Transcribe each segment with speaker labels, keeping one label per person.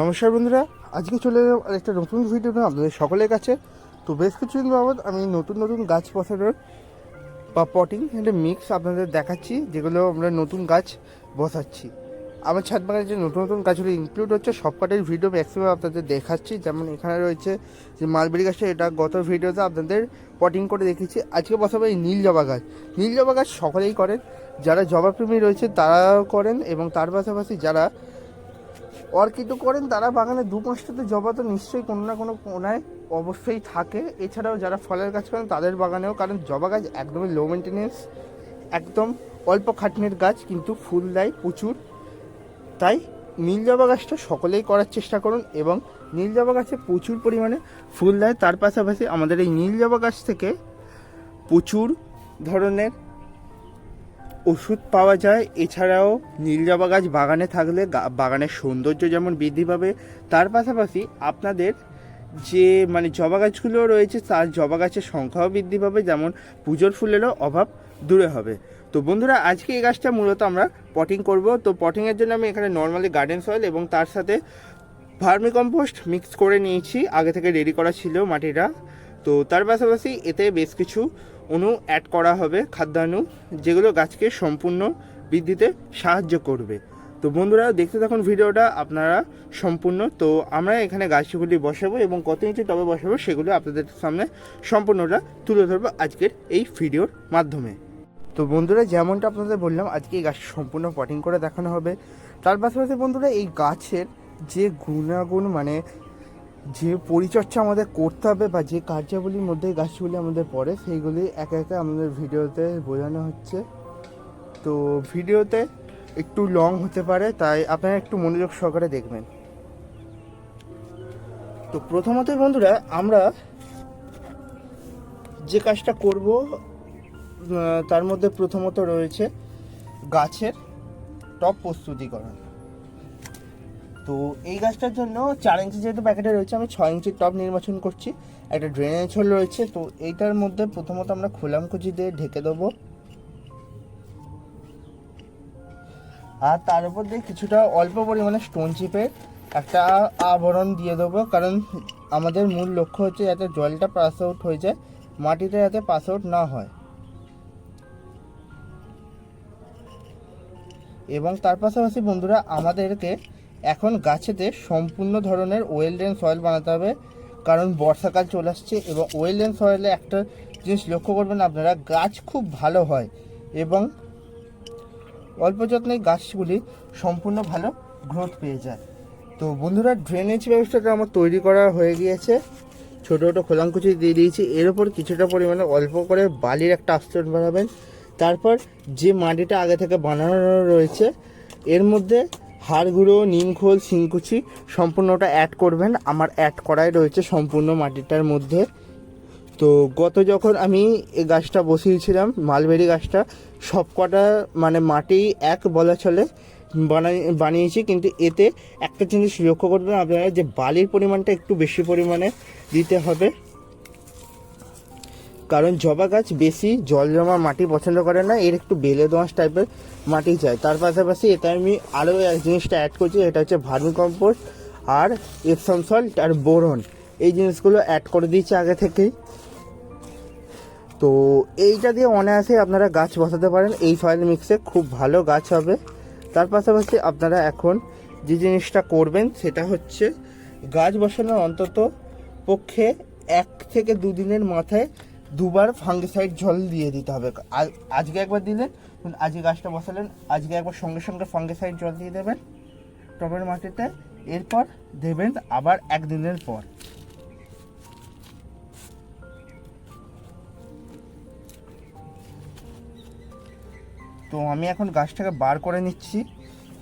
Speaker 1: নমস্কার বন্ধুরা, আজকে চলে এলাম একটা নতুন ভিডিও নিয়ে আপনাদের সকলের কাছে। তো বেশ কিছুদিন বাবদ আমি নতুন নতুন গাছ বসানোর বা পটিং একটা মিক্স আপনাদের দেখাচ্ছি, যেগুলো আমরা নতুন গাছ বসাচ্ছি। আমার ছাদ বাগানে যে নতুন নতুন গাছগুলো ইনক্লুড হচ্ছে সব সবকটার ভিডিও ম্যাক্সিমাম আপনাদের দেখাচ্ছি। যেমন এখানে রয়েছে যে মালবেরি গাছটা, এটা গত ভিডিওতে আপনাদের পটিং করে দেখেছি আজকে বসাবো এই নীল জবা গাছ। নীল জবা গাছ সকলেই করেন। যারা জবা প্রেমী রয়েছে, তারাও করেন এবং তার পাশাপাশি যারা অর্কিডও করেন, তারা বাগানে দু পাঁচটাতে জবা তো নিশ্চয়ই কোনো না কোনো কোনায় অবশ্যই থাকে। এছাড়াও যারা ফলের গাছ করেন, তাদের বাগানেও, কারণ জবা গাছ একদমই লো মেনটেনেন্স একদম অল্প খাটনির গাছ, কিন্তু ফুল দেয় প্রচুর। তাই নীল জবা গাছটা সকলেই করার চেষ্টা করুন এবং নীল জবা গাছে প্রচুর পরিমাণে ফুল দেয়। তার পাশাপাশি আমাদের এই নীল জবা গাছ থেকে প্রচুর ধরনের ওষুধ পাওয়া যায়। এছাড়াও নীল জবা গাছ বাগানে থাকলে বাগানের সৌন্দর্য যেমন বৃদ্ধি পাবে, তার পাশাপাশি আপনাদের যে মানে জবা গাছগুলো রয়েছে, তার জবা গাছের সংখ্যাও বৃদ্ধি পাবে, যেমন পুজোর ফুলেরও অভাব দূরে হবে। তো বন্ধুরা, আজকে এই গাছটা মূলত আমরা পটিং করব। তো পটিংয়ের জন্য আমি এখানে নর্মালি গার্ডেন সয়েল এবং তার সাথে ভার্মি কম্পোস্ট মিক্স করে নিয়েছি। আগে থেকে রেডি করা ছিল মাটিটা। তো তার পাশাপাশি এতে বেশ কিছু অণু অ্যাড করা হবে খাদ্যাণু যেগুলো গাছকে সম্পূর্ণ বৃদ্ধিতে সাহায্য করবে। তো বন্ধুরা, দেখতে থাকুন ভিডিওটা, আপনারা সম্পূর্ণ। তো আমরা এখানে গাছগুলি বসাবো এবং কত ইঞ্চি টবে বসাবো সেগুলো আপনাদের সামনে সম্পূর্ণটা তুলে ধরবো আজকের এই ভিডিওর মাধ্যমে। তো বন্ধুরা, যেমনটা আপনাদের বললাম, আজকে এই গাছ সম্পূর্ণ পটিং করে দেখানো হবে। তার পাশাপাশি বন্ধুরা, এই গাছের যে গুণাগুণ মানে যে পরিচর্চা আমাদের করতে হবে বা যে কার্যাবলীর মধ্যে গাছগুলি আমাদের পড়ে, সেইগুলি একে একে আমাদের ভিডিওতে বোঝানো হচ্ছে। তো ভিডিওতে একটু লং হতে পারে, তাই আপনারা একটু মনোযোগ সহকারে দেখবেন। তো প্রথমত বন্ধুরা, আমরা যে কাজটা করব তার মধ্যে প্রথমত রয়েছে গাছের টপ প্রস্তুতিকরণ। তো এই গাছটার জন্য চার ইঞ্চি যেহেতু প্যাকেটে রয়েছে, আমি ছয় ইঞ্চির টপ নির্বাচন করছি। একটা ড্রেনেজ হোল রয়েছে, তো এইটার মধ্যে প্রথমত আমরা খোলামকুচি দিয়ে ঢেকে দেবো। আর তার উপর দিয়ে কিছুটা অল্প পরিমাণে স্টোন চিপে একটা আবরণ দিয়ে দেবো, কারণ আমাদের মূল লক্ষ্য হচ্ছে যাতে জলটা পাস আউট হয়ে যায়, মাটিতে যাতে পাস আউট না হয়। এবং তার পাশাপাশি বন্ধুরা, আমাদেরকে এখন গাছেতে সম্পূর্ণ ধরনের ওয়েল ড্রেন সয়েল বানাতে হবে, কারণ বর্ষাকাল চলে আসছে এবং ওয়েল ড্রেন সয়েলে একটা জিনিস লক্ষ্য করবেন আপনারা, গাছ খুব ভালো হয় এবং অল্প যত্নে গাছগুলি সম্পূর্ণ ভালো গ্রোথ পেয়ে যায়। তো বন্ধুরা ড্রেনেজ ব্যবস্থাটা আমার তৈরি করা হয়ে গিয়েছে। ছোটো ছোটো খোলাঙ্কুচি দিয়ে দিয়েছি। এর ওপর কিছুটা পরিমাণে অল্প করে বালির একটা আস্তরণ বানাবেন। তারপর যে মাটিটা আগে থেকে বানানো রয়েছে, এর মধ্যে হাড় গুঁড়ো নিমখোল, শিংকুচি সম্পূর্ণটা অ্যাড করবেন। আমার অ্যাড করাই রয়েছে সম্পূর্ণ মাটিটার মধ্যে। তো গত যখন আমি এই গাছটা বসিয়েছিলাম, মালবেরি গাছটা সব কটা মানে মাটি এক বলা চলে, বানাই, বানিয়েছি। কিন্তু এতে একটা জিনিস লক্ষ্য করবেন আপনারা যে বালির পরিমাণটা একটু বেশি পরিমাণে দিতে হবে। কারণ জবা গাছ বেশি জল জমা মাটি পছন্দ করে না, এর একটু বেলে দোঁয়াশ টাইপের মাটি চাই। তার পাশাপাশি এটা আমি আরও এক জিনিসটা অ্যাড করছি এটা হচ্ছে ভার্মি কম্পোস্ট আর এপসম সল্ট আর বোরন। এই জিনিসগুলো অ্যাড করে দিয়েছি আগে থেকেই। তো এইটা দিয়ে অনায়াসে আপনারা গাছ বসাতে পারেন, এই সয়েল মিক্সে খুব ভালো গাছ হবে। তার পাশাপাশি আপনারা এখন যে জিনিসটা করবেন, সেটা হচ্ছে গাছ বসানোর অন্তত পক্ষে এক থেকে দুদিনের মাথায় দুবার ফাঙ্গিসাইড জল দিয়ে দিতে হবে। আজকে একবার দিলেন আজকে গাছটা বসালেন, আজকে একবার সঙ্গে সঙ্গে ফাঙ্গিসাইড জল দিয়ে দেবেন টবের মাটিতে, এরপর দেবেন আবার একদিনের পর। তো আমি এখন গাছটাকে বার করে নিচ্ছি।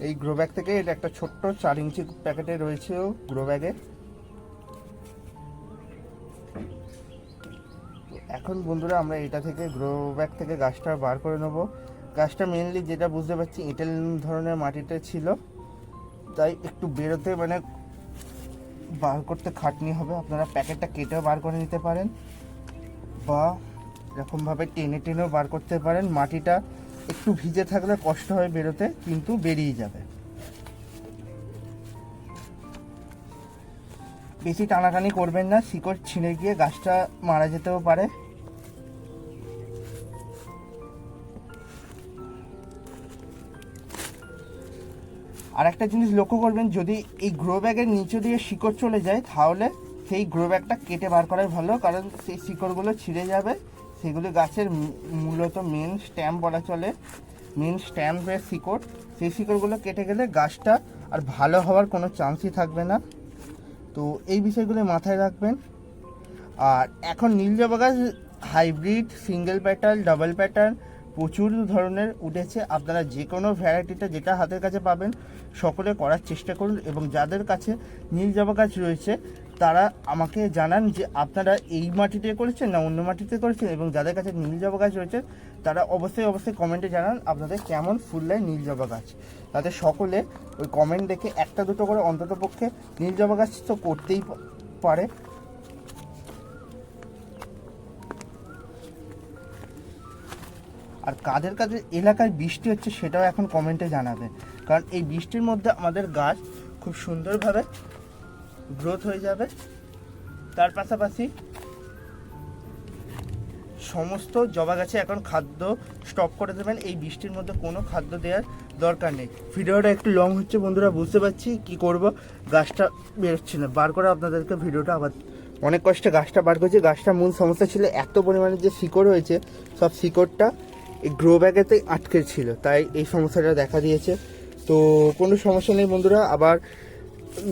Speaker 1: এই গ্রো ব্যাগ থেকে এটা একটা ছোট্ট চার ইঞ্চি প্যাকেটে রয়েছে গ্রো ব্যাগে। এখন বন্ধুরা আমরা এটা থেকে গ্রো ব্যাগ থেকে গাছটা বার করে নেব। গাছটা মেনলি যেটা বুঝতে পারছি এঁটেল ধরনের মাটিতে ছিল। তাই একটু বেরোতে মানে বার করতে খাটনি হবে। আপনারা প্যাকেটটা কেটেও বার করে নিতে পারেন বা এরকমভাবে টেনে টেনেও বার করতে পারেন। মাটিটা একটু ভিজে থাকলে কষ্ট হয় বেরোতে, কিন্তু বেরিয়ে যাবে। বেশি টানাটানি করবেন না, শিকড় ছিঁড়ে গিয়ে গাছটা মারা যেতেও পারে। আর একটা জিনিস লক্ষ্য করবেন, যদি এই গ্রো ব্যাগের নিচে দিয়ে শিকড় চলে যায়, তাহলে সেই গ্রো ব্যাগটা কেটে বার করাই ভালো, কারণ সেই শিকড়গুলো ছিঁড়ে যাবে। সেগুলি গাছের মূলত মেন স্ট্যাম্প বলা চলে মেন স্ট্যাম্পের শিকড়, সেই শিকড়গুলো কেটে গেলে গাছটা আর ভালো হওয়ার কোনো চান্সই থাকবে না। তো এই বিষয়গুলো মাথায় রাখবেন। আর এখন নীল জবা গাছ hybrid single pattern double pattern প্রচুর ধরনের উঠেছে। আপনারা যে কোনো ভ্যারাইটিটা যেটা হাতের কাছে পাবেন, সকলে করার চেষ্টা করুন এবং যাদের কাছে নীল জবা গাছ রয়েছে, তারা আমাকে জানান যে আপনারা এই মাটিতে করেছেন না অন্য মাটিতে করেছেন এবং যাদের কাছে নীল জবা গাছ রয়েছে, তারা অবশ্যই অবশ্যই কমেন্টে জানান আপনাদের কেমন ফুল দেয় নীল জবা গাছ তাতে সকলে ওই কমেন্ট দেখে একটা দুটো করে অন্তত পক্ষে নীল জবা গাছ তো করতেই পারে। আর কাদের কাদের এলাকায় বৃষ্টি হচ্ছে সেটাও এখন কমেন্টে জানাবেন কারণ এই বৃষ্টির মধ্যে আমাদের গাছ খুব সুন্দরভাবে গ্রোথ হয়ে যাবে। তার পাশাপাশি সমস্ত জবা গাছে এখন খাদ্য স্টপ করে দেবেন। এই বৃষ্টির মধ্যে কোনো খাদ্য দেওয়ার দরকার নেই। ভিডিওটা একটু লং হচ্ছে বন্ধুরা, বুঝতে পারছি কি করব। গাছটা বেরোচ্ছে না। বার করে আপনাদেরকে ভিডিওটা আবার অনেক কষ্টে গাছটা বার করেছি। গাছটা মূল সমস্যা ছিল এত পরিমাণে যে শিকড় হয়েছে, সব শিকড়টা এই গ্রো ব্যাগেতেই আটকে ছিল, তাই এই সমস্যাটা দেখা দিয়েছে। তো কোনো সমস্যা নেই বন্ধুরা, আবার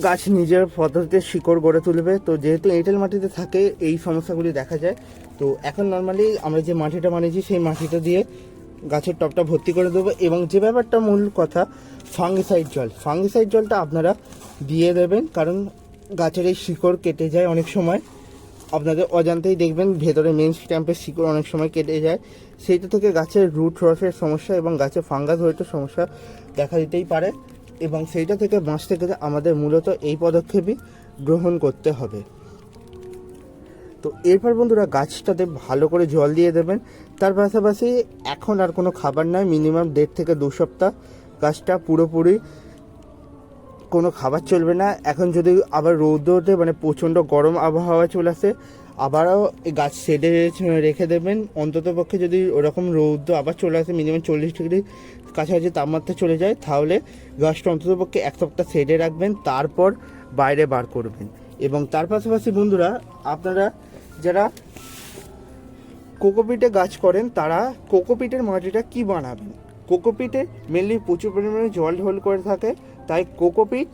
Speaker 1: গাছ নিজের পদ্ধতিতে শিকড় গড়ে তুলবে। তো যেহেতু এঁটেল মাটিতে থাকে, এই সমস্যাগুলি দেখা যায়। তো এখন নর্মালি আমরা যে মাটিটা বানিয়েছি, সেই মাটিটা দিয়ে গাছের টপটা ভর্তি করে দেবো। এবং যে ব্যাপারটা মূল কথা ফাঙ্গিসাইড জল। ফাঙ্গিসাইড জলটা আপনারা দিয়ে দেবেন, কারণ গাছের এই শিকড় কেটে যায় অনেক সময়। আপনাদের অজান্তেই দেখবেন ভেতরে মেন স্ট্যাম্পের শিকড় অনেক সময় কেটে যায়। সেইটা থেকে গাছের রুট রসের সমস্যা এবং গাছে ফাঙ্গাস হইতে সমস্যা দেখা দিতেই পারে এবং সেইটা থেকে বাঁচতে গেলে আমাদের মূলত এই পদক্ষেপই গ্রহণ করতে হবে। তো এরপর বন্ধুরা গাছটাতে ভালো করে জল দিয়ে দেবেন। তার পাশাপাশি এখন আর কোনো খাবার নাই। মিনিমাম দেড় থেকে দু সপ্তাহ গাছটা পুরোপুরি কোনো খাবার চলবে না। এখন যদি আবার রৌদ্রতে মানে প্রচণ্ড গরম আবহাওয়া চলে আসে, আবারও গাছ শেডে রেখে দেবেন। অন্তত পক্ষে যদি ওরকম রৌদ্র আবার চলে আসে মিনিমাম চল্লিশ ডিগ্রি কাছাকাছি তাপমাত্রা চলে যায়, তাহলে গাছটা অন্তত পক্ষে এক সপ্তাহ শেডে রাখবেন, তারপর বাইরে বার করবেন। এবং তার পাশাপাশি বন্ধুরা, আপনারা যারা কোকোপিটে গাছ করেন, তারা কোকোপিটের মাটিটা কি বানাবেন? কোকোপিটে মেনলি প্রচুর পরিমাণে জল ঢোল করে থাকে তাই কোকোপিট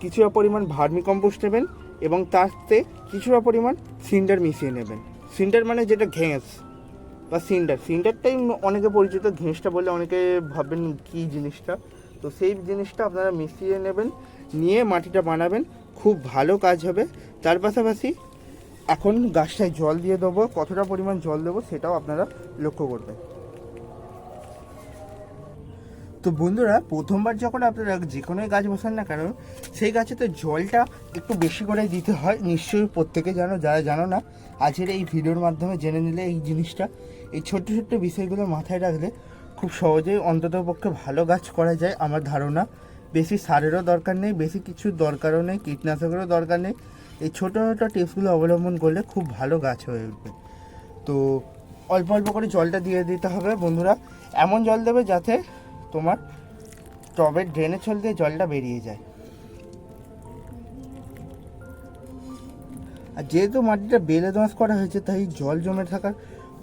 Speaker 1: কিছুটা পরিমাণ ভার্মি কম্পোস্ট নেবেন এবং তাতে কিছুটা পরিমাণ সিন্ডার মিশিয়ে নেবেন। সিন্ডার মানে যেটা ঘেঁস বা সিন্ডার। সিন্ডারটাই অনেকে পরিচিত, ঘেঁসটা বলে অনেকে ভাববেন কী জিনিসটা? তো সেই জিনিসটা আপনারা মিশিয়ে নেবেন, নিয়ে মাটিটা বানাবেন, খুব ভালো কাজ হবে। তার পাশাপাশি এখন গাছটায় জল দিয়ে দেবো। কতটা পরিমাণ জল দেবো সেটাও আপনারা লক্ষ্য করবেন। তো বন্ধুরা, প্রথমবার যখন আপনারা যে কোনো গাছ বসান না কারণ সেই গাছে তো জলটা একটু বেশি করে দিতে হয়। নিশ্চয়ই প্রত্যেকে জানো, যারা জানো না, আজকের এই ভিডিওর মাধ্যমে জেনে নিলে এই জিনিসটা। এই ছোট্ট ছোট্ট বিষয়গুলো মাথায় রাখলে খুব সহজেই অন্তত পক্ষে ভালো গাছ করা যায় আমার ধারণা। বেশি সারেরও দরকার নেই, বেশি কিছু দরকারও নেই, কীটনাশকেরও দরকার নেই। এই ছোটো ছোটো টিপসগুলো অবলম্বন করলে খুব ভালো গাছ হয়ে উঠবে। তো অল্প অল্প করে জলটা দিয়ে দিতে হবে বন্ধুরা। এমন জল দেবে যাতে তোমার টবের ড্রেনে ছল দিয়ে জলটা বেরিয়ে যায়। আর যেহেতু মাটিটা বেলে দোঁয়াশ করা হয়েছে, তাই জল জমে থাকার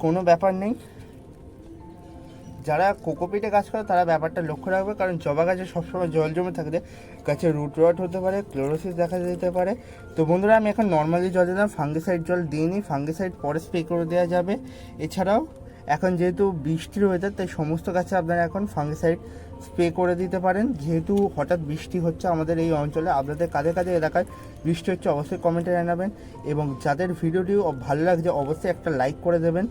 Speaker 1: কোনো ব্যাপার নেই। যারা কোকোপিটে গাছ করে, তারা ব্যাপারটা লক্ষ্য রাখবে, কারণ জবা গাছে সবসময় জল জমে থাকলে গাছে রুট রট হতে পারে, ক্লোরোসিস দেখা যেতে পারে। তো বন্ধুরা, আমি এখন নর্মালি জল দিলাম, ফাঙ্গিসাইড জল দিইনি, ফাঙ্গিসাইড পরে স্প্রে করে দেওয়া যাবে। এছাড়াও এখন যেহেতু বৃষ্টির ওয়েদার তাই সমস্ত গাছে আপনারা এখন ফাঙ্গিসাইড স্প্রে করে দিতে পারেন। যেহেতু হঠাৎ বৃষ্টি হচ্ছে আমাদের এই অঞ্চলে, আপনাদের কাদের কাদের এলাকায় বৃষ্টি হচ্ছে অবশ্যই কমেন্টে জানাবেন। এবং যাদের ভিডিওটি ভালো লাগছে, অবশ্যই একটা লাইক করে দেবেন।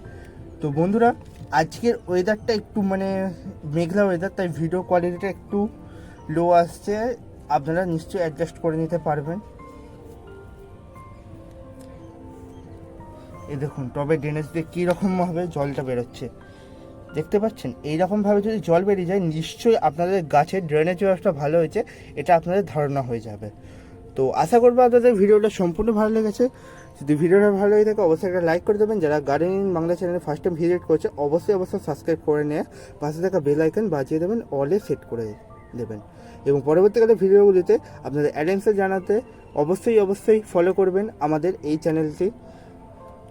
Speaker 1: তো বন্ধুরা, আজকের ওয়েদারটা একটু মানে মেঘলা ওয়েদার তাই ভিডিও কোয়ালিটিটা একটু লো আসছে। আপনারা নিশ্চয়ই অ্যাডজাস্ট করে নিতে পারবেন। এই দেখুন, টবে ড্রেনেজ দিয়ে কীরকমভাবে জলটা বেরোচ্ছে। দেখতে পাচ্ছেন? এইরকমভাবে যদি জল বেরিয়ে যায়, নিশ্চয়ই আপনাদের গাছের ড্রেনেজ ব্যবস্থা ভালো হয়েছে, এটা আপনাদের ধারণা হয়ে যাবে। তো আশা করব আপনাদের ভিডিওটা সম্পূর্ণ ভালো লেগেছে। যদি ভিডিওটা ভালো হয়ে থাকে, অবশ্যই একটা লাইক করে দেবেন। যারা গার্ডেনিং বাংলা চ্যানেলে ফার্স্ট টাইম ভিজিট করছে, অবশ্যই অবশ্যই সাবস্ক্রাইব করে নিয়ে পাশে থাকা বেল আইকন বাজিয়ে দেবেন অলে সেট করে দেবেন। এবং পরবর্তীকালে ভিডিওগুলিতে আপনাদের অ্যাডেন্সার জানাতে অবশ্যই অবশ্যই ফলো করবেন আমাদের এই চ্যানেলটি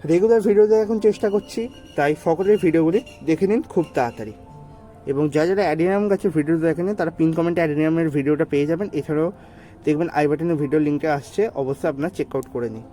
Speaker 1: রেগুলার ভিডিও দেওয়ার এখন চেষ্টা করছি, তাই সকলের ভিডিওগুলি দেখে নিন খুব তাড়াতাড়ি। এবং যা যারা অ্যাডিনিয়াম গাছের ভিডিও দেখে দেখেন তারা পিন কমেন্টে অ্যাডিনিয়ামের ভিডিওটা পেয়ে যাবেন। এছাড়াও দেখবেন আই বাটনের ভিডিও লিঙ্কটা আসছে, অবশ্যই আপনার চেক আউট করে নিন।